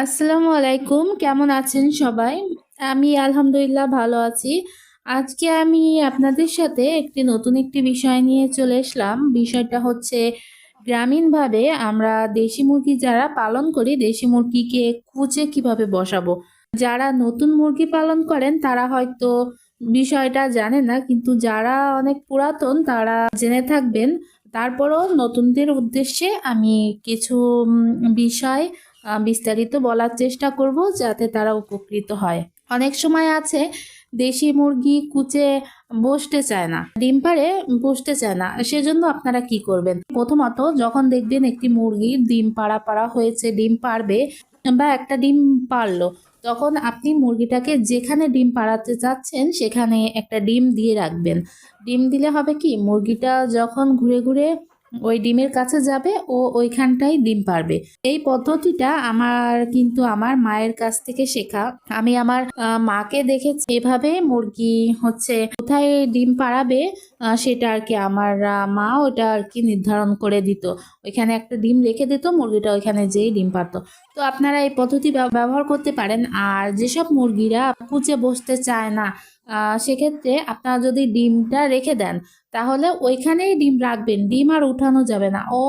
আসসালামু আলাইকুম, কেমন আছেন সবাই? আমি আলহামদুলিল্লাহ ভালো আছি। আজকে আমি আপনাদের সাথে একটি নতুন একটি বিষয় নিয়ে চলে এসলাম। বিষয়টা হচ্ছে গ্রামীণভাবে আমরা দেশি মুরগি যারা পালন করি, দেশি মুরগিকে কুচে কীভাবে বসাবো? যারা নতুন মুরগি পালন করেন, তারা হয়তো বিষয়টা জানে না, কিন্তু যারা অনেক পুরাতন, তারা জেনে থাকবেন। তারপরও নতুনদের উদ্দেশ্যে আমি কিছু বিষয় বিস্তারিত বলার চেষ্টা করব যাতে তারা উপকৃত হয়। অনেক সময় আছে, দেশি মুরগি কুচে বসতে চায় না, ডিম পারে বসতে চায় না, সেজন্য আপনারা কি করবেন? প্রথমত, যখন দেখবেন একটি মুরগি ডিম পাড়া পাড়া হয়েছে, ডিম পারবে বা একটা ডিম পারল তখন আপনি মুরগিটাকে যেখানে ডিম পাড়াতে চাচ্ছেন, সেখানে একটা ডিম দিয়ে রাখবেন। ডিম দিলে হবে কি, মুরগিটা যখন ঘুরে ঘুরে ওই ডিমের কাছে যাবে ও ওইখানটাই ডিম পারবে। এই পদ্ধতিটা আমার কিন্তু আমার মায়ের কাছ থেকে শেখা। আমি আমার মাকে দেখেছি এভাবে মুরগি হচ্ছে কোথায় ডিম পাড়াবে সেটা আর কি আমার মা ওটা আর কি নির্ধারণ করে দিত। ওইখানে একটা ডিম রেখে দিত, মুরগিটা ওইখানে যেই ডিম পারতো তো আপনারা এই পদ্ধতি ব্যবহার করতে পারেন। আর যেসব মুরগিরা কুচে বসতে চায় না সেক্ষেত্রে আপনারা যদি ডিমটা রেখে দেন তাহলে ওইখানেই ডিম রাখবেন। ডিম আর উঠানো যাবে না। ও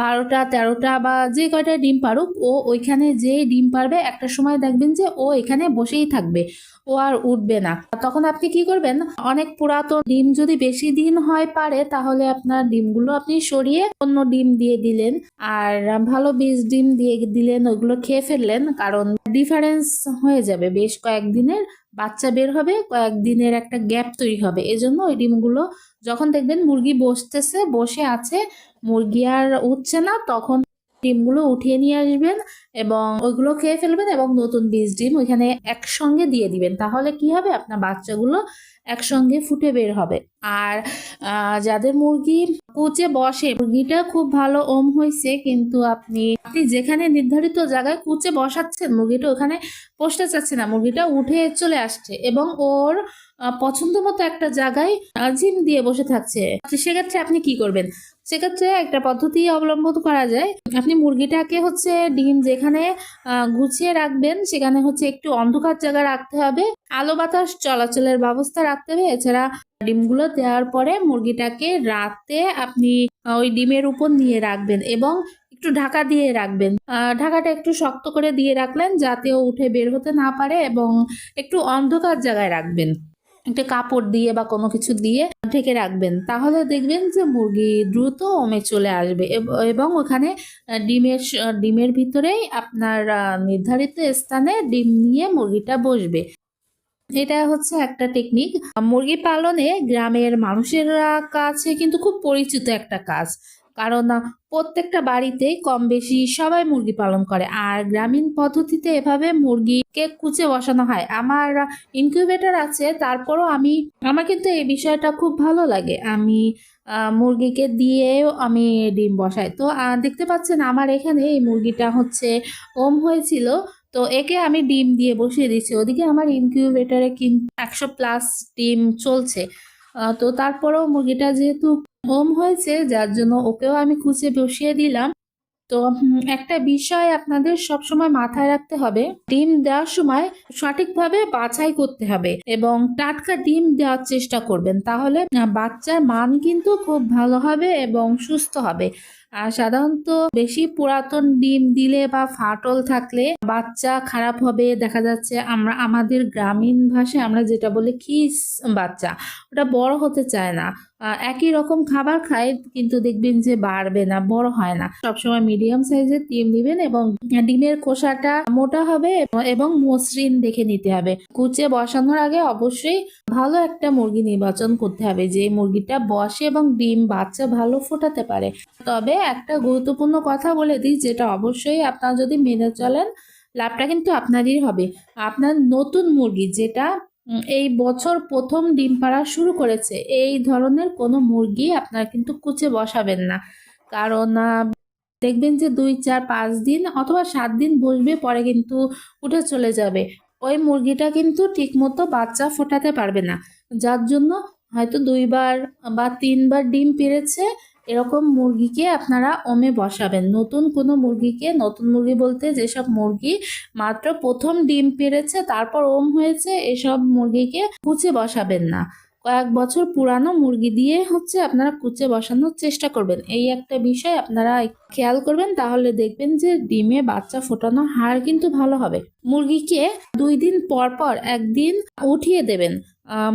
বারোটা, তেরোটা বা যে কয়টা ডিম পারুক, ও ওইখানে যে ডিম পারবে, একটা সময় দেখবেন যে ও এখানে বসেই থাকবে। ও আর উঠবে না। তখন আপনি কি করবেন? অনেক পুরাতন ডিম যদি বেশি দিন হয় পারে, তাহলে আপনার ডিমগুলো আপনি সরিয়ে অন্য ডিম দিয়ে দিলেন। আর ভালো বীজ ডিম দিয়ে দিলেন, ওগুলো খেয়ে ফেললেন, কারণ ডিফারেন্স হয়ে যাবে। বেশ কয়েকদিনের বাচ্চা বের হবে, কয়েকদিনের একটা গ্যাপ তৈরি হবে। এজন্য ওই ডিমগুলো যখন দেখবেন মুরগি বসতেছে বসে আছে মুরগি আর উঠছে না তখন ডিমগুলো উঠিয়ে নিয়ে আসবেন এবং ওইগুলো খেয়ে ফেলবেন এবং নতুন বীজ ডিম ওইখানে একসঙ্গে দিয়ে দিবেন। তাহলে কি হবে? আপনার বাচ্চাগুলো একসঙ্গে ফুটে বের হবে। আর যাদের মুরগি কুচে বসে, মুরগিটা খুব ভালো ওম হয়েছে কিন্তু আপনি আপনি যেখানে নির্ধারিত জায়গায় কুচে বসাচ্ছেন, মুরগিটা ওখানে বসতে চাচ্ছে না, মুরগিটা উঠে চলে আসছে এবং ওর পছন্দ মতো একটা জায়গায় জিম দিয়ে বসে থাকছে। সেক্ষেত্রে আপনি কি করবেন? সেক্ষেত্রে একটা পদ্ধতি অবলম্বন করা যায়। আপনি মুরগিটাকে হচ্ছে ডিম যেখানে গুছিয়ে রাখবেন, সেখানে হচ্ছে একটু অন্ধকার জায়গা রাখতে হবে। আলো বাতাস চলাচলের ব্যবস্থা রাখতে হবে। এছাড়া ডিমগুলো দেওয়ার পরে মুরগিটাকে রাতে আপনি ওই ডিমের উপর নিয়ে রাখবেন এবং একটু ঢাকা দিয়ে রাখবেন। ঢাকাটা একটু শক্ত করে দিয়ে রাখলেন যাতে ও উঠে বের হতে না পারে এবং একটু অন্ধকার জায়গায় রাখবেন। একটা কাপড় দিয়ে বা কোনো কিছু দিয়ে ঢেকে রাখবেন, তাহলে দেখবেন যে মুরগি দ্রুত ওমে চলে আসবে এবং ওখানে ডিমের ডিমের ভিতরেই আপনার নির্ধারিত স্থানে ডিম নিয়ে মুরগিটা বসবে। এটা হচ্ছে একটা টেকনিক মুরগি পালনে গ্রামের মানুষের কাছে কিন্তু খুব পরিচিত একটা কাজ। কারণ প্রত্যেকটা বাড়িতেই কম বেশি সবাই মুরগি পালন করে। আর গ্রামীণ পদ্ধতিতে এভাবে মুরগিকে কুচে বসানো হয়। আমার ইনকিউবেটর আছে, তারপরও আমি, আমার কিন্তু এই বিষয়টা খুব ভালো লাগে। আমি মুরগিকে দিয়েও আমি ডিম বসাই। তো দেখতে পাচ্ছেন আমার এখানে এই মুরগিটা হচ্ছে ওম হয়েছিল। তো, একে আমি ডিম দিয়ে বসিয়ে দিচ্ছি ওদিকে আমার ইনকিউবেটারে কিন্তু একশো প্লাস ডিম চলছে। তো তারপরেও মুরগিটা যেহেতু হোম হয়েছে যার জন্য ওকেও আমি কুচে বসিয়ে দিলাম। তো একটা বিষয় আপনাদের সবসময় মাথায় রাখতে হবে। ডিম দেওয়ার সময় সঠিকভাবে বাছাই করতে হবে এবং টাটকা ডিম দেওয়ার চেষ্টা করবেন। তাহলে বাচ্চার মান কিন্তু খুব ভালো হবে এবং সুস্থ হবে। আর সাধারণত বেশি পুরাতন ডিম দিলে বা ফাটল থাকলে বাচ্চা খারাপ হবে। দেখা যাচ্ছে আমরা, আমাদের গ্রামীণ ভাষায় আমরা যেটা বলি, খিস বাচ্চা। ওটা বড় হতে চায় না। একই রকম খাবার খায় কিন্তু দেখবেন যে বাড়বে না, বড় হয় না। সবসময় মিডিয়াম সাইজের ডিম দিবেন এবং ডিমের খোসাটা মোটা হবে এবং মসৃণ দেখে নিতে হবে। কুচে বসানোর আগে অবশ্যই ভালো একটা মুরগি নির্বাচন করতে হবে, যে মুরগিটা বসে এবং ডিম বাচ্চা ভালো ফোটাতে পারে। তবে একটা গুরুত্বপূর্ণ কথা বলে দিই, যেটা অবশ্যই আপনারা যদি মেনে চলেন, লাভটা কিন্তু আপনারই হবে। আপনার নতুন মুরগি যেটা এই বছর প্রথম ডিম পাড়া শুরু করেছে। এই ধরনের কোনো মুরগি আপনারা কিন্তু কুচে বসাবেন না। কারণ দেখবেন যে দুই, চার, পাঁচ দিন অথবা সাত দিন বসবে, পরে কিন্তু উঠে চলে যাবে। ওই মুরগিটা কিন্তু ঠিকমতো বাচ্চা ফোটাতে পারবে না। যার জন্য হয়তো দুইবার বা তিনবার ডিম পেরেছে এরকম মুরগিকে আপনারা ওমে বসাবেন। নতুন কোনো মুরগিকে, নতুন মুরগি বলতে যেসব মুরগি মাত্র প্রথম ডিম পেরেছে, তারপর ওম হয়েছে, এসব মুরগিকে কুচে বসাবেন না। কয়েক বছর পুরানো মুরগি দিয়ে হচ্ছে আপনারা কুচে বসানোর চেষ্টা করবেন। এই একটা বিষয় আপনারা খেয়াল করবেন, তাহলে দেখবেন যে ডিমে বাচ্চা ফোটানোর হার কিন্তু ভালো হবে। মুরগিকে দুই দিন পর পর একদিন উঠিয়ে দেবেন।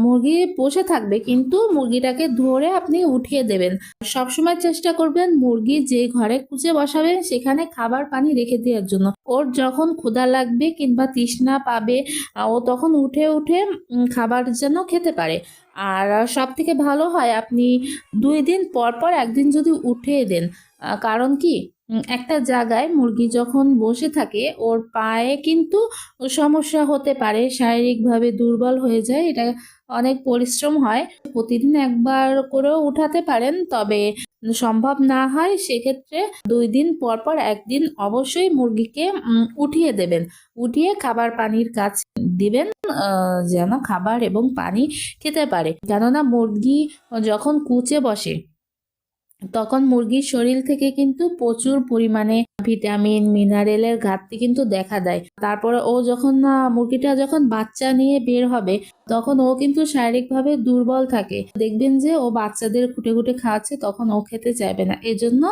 মুরগি বসে থাকবে, কিন্তু মুরগিটাকে ধরে আপনি উঠিয়ে দেবেন। সবসময় চেষ্টা করবেন মুরগি যে ঘরে কুচে বসাবেন সেখানে খাবার পানি রেখে দেওয়ার জন্য। ওর যখন ক্ষুধা লাগবে কিংবা তৃষ্ণা পাবে ও তখন উঠে উঠে খাবার যেন খেতে পারে। আর সব থেকে ভালো হয় আপনি দুই দিন পর পর একদিন যদি উঠে দেন কারণ কি? একটা জায়গায় মুরগি যখন বসে থাকে, ওর পায়ে কিন্তু সমস্যা হতে পারে, শারীরিকভাবে দুর্বল হয়ে যায়, এটা অনেক পরিশ্রম হয়। প্রতিদিন একবার করেও উঠাতে পারেন, তবে সম্ভব না হয়, সেক্ষেত্রে দুই দিন পর পর একদিন অবশ্যই মুরগিকে উঠিয়ে দেবেন। উঠিয়ে খাবার পানির কাজ দিবেন যেন খাবার এবং পানি খেতে পারে। কেননা মুরগি যখন কুচে বসে, তখন মুরগির শরীর থেকে কিন্তু প্রচুর পরিমাণে ভিটামিন, মিনারেলের ঘাটতি কিন্তু দেখা দেয়। তারপরে ও যখন মুরগিটা যখন বাচ্চা নিয়ে বের হবে, তখন ও কিন্তু শারীরিকভাবে দুর্বল থাকে। দেখবেন যে ও বাচ্চাদের খুঁটে খুঁটে খাওয়াচ্ছে, তখন ও খেতে চাইবে না। এজন্য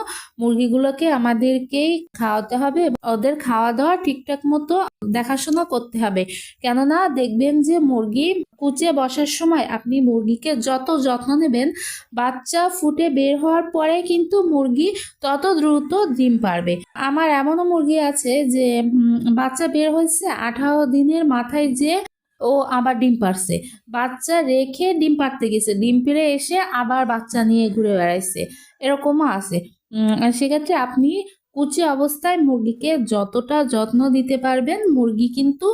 মুরগিগুলোকে আমাদেরকেই খাওয়াতে হবে। ওদের খাওয়া দাওয়া ঠিকঠাক মতো দেখাশোনা করতে হবে। কেননা, দেখবেন যে মুরগি কুচে বসার সময় আপনি মুরগিকে যত যত্ন নেবেন, বাচ্চা ফুটে বের হওয়ার পরে কিন্তু মুরগি তত দ্রুত ডিম পারবে। আমার এমনও মুরগি আছে যে বাচ্চা বের হয়েছে আঠারো দিনের মাথায় যে ও আবার ডিম পারছে বাচ্চা রেখে ডিম পারতে গেছে। ডিম পেড়ে এসে আবার বাচ্চা নিয়ে ঘুরে বেড়াইছে। এরকমও আছে। সেক্ষেত্রে আপনি কুচি অবস্থায় মুরগিকে যতটা যত্ন দিতে পারবেন, মুরগি কিন্তু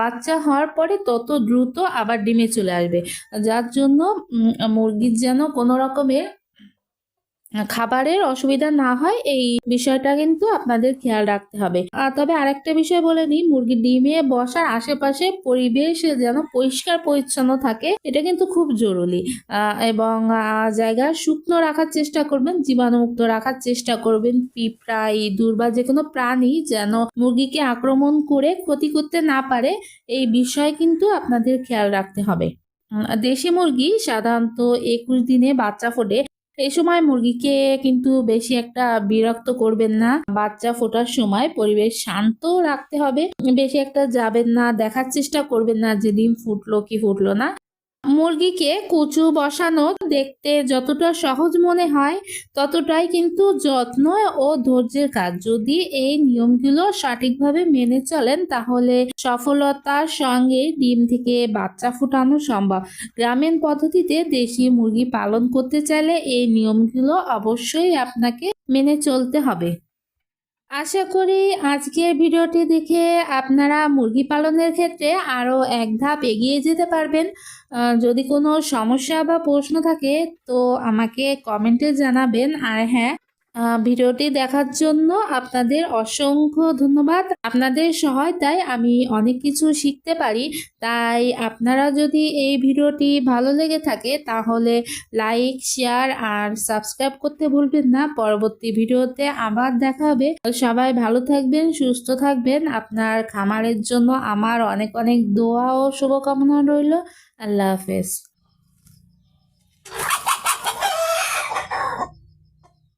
বাচ্চা হওয়ার পরে তত দ্রুত আবার ডিমে চলে আসবে। যার জন্য মুরগির যেন কোনো রকমের খাবারের অসুবিধা না হয়, এই বিষয়টা কিন্তু আপনাদের খেয়াল রাখতে হবে। আর তবে আরেকটা বিষয় বলে নিই মুরগি ডিমে বসার আশেপাশে পরিবেশ যেন পরিষ্কার, পরিচ্ছন্ন থাকে, এটা কিন্তু খুব জরুরি। এবং জায়গা শুকনো রাখার চেষ্টা করবেন, জীবাণুমুক্ত রাখার চেষ্টা করবেন, পিঁপড়া, ইঁদুর বা যে কোনো প্রাণী যেন মুরগিকে আক্রমণ করে ক্ষতি করতে না পারে, এই বিষয় কিন্তু আপনাদের খেয়াল রাখতে হবে। দেশি মুরগি সাধারণত একুশ দিনে বাচ্চা ফোটে এই সময় মুরগিকে কিন্তু বেশি একটা বিরক্ত করবেন না। বাচ্চা ফোটার সময় পরিবেশ শান্ত রাখতে হবে। বেশি একটা যাবেন না, দেখার চেষ্টা করবেন না যে ডিম ফুটলো কি ফুটলো না। মুরগিকে কুচু বসানো দেখতে যতটা সহজ মনে হয়, ততটাই কিন্তু যত্ন ও ধৈর্যের কাজ। যদি এই নিয়মগুলো সঠিকভাবে মেনে চলেন, তাহলে সফলতার সঙ্গে ডিম থেকে বাচ্চা ফুটানো সম্ভব। গ্রামীণ পদ্ধতিতে দেশি মুরগি পালন করতে চাইলে এই নিয়মগুলো অবশ্যই আপনাকে মেনে চলতে হবে। আশা করি আজকের ভিডিওটি দেখে আপনারা মুরগি পালনের ক্ষেত্রে আরও এক ধাপ এগিয়ে যেতে পারবেন। যদি কোনো সমস্যা বা প্রশ্ন থাকে তো আমাকে কমেন্টে জানাবেন। আর হ্যাঁ ভিডিওটি দেখার জন্য আপনাদের অসংখ্য ধন্যবাদ। আপনাদের সহায়তায় আমি অনেক কিছু শিখতে পারি। তাই আপনারা যদি এই ভিডিওটি ভালো লেগে থাকে, তাহলে লাইক, শেয়ার আর সাবস্ক্রাইব করতে ভুলবেন না। পরবর্তী ভিডিওতে আবার দেখা হবে। সবাই ভালো থাকবেন, সুস্থ থাকবেন। আপনার খামারের জন্য আমার অনেক অনেক দোয়া ও শুভকামনা রইল। আল্লাহ হাফেজ।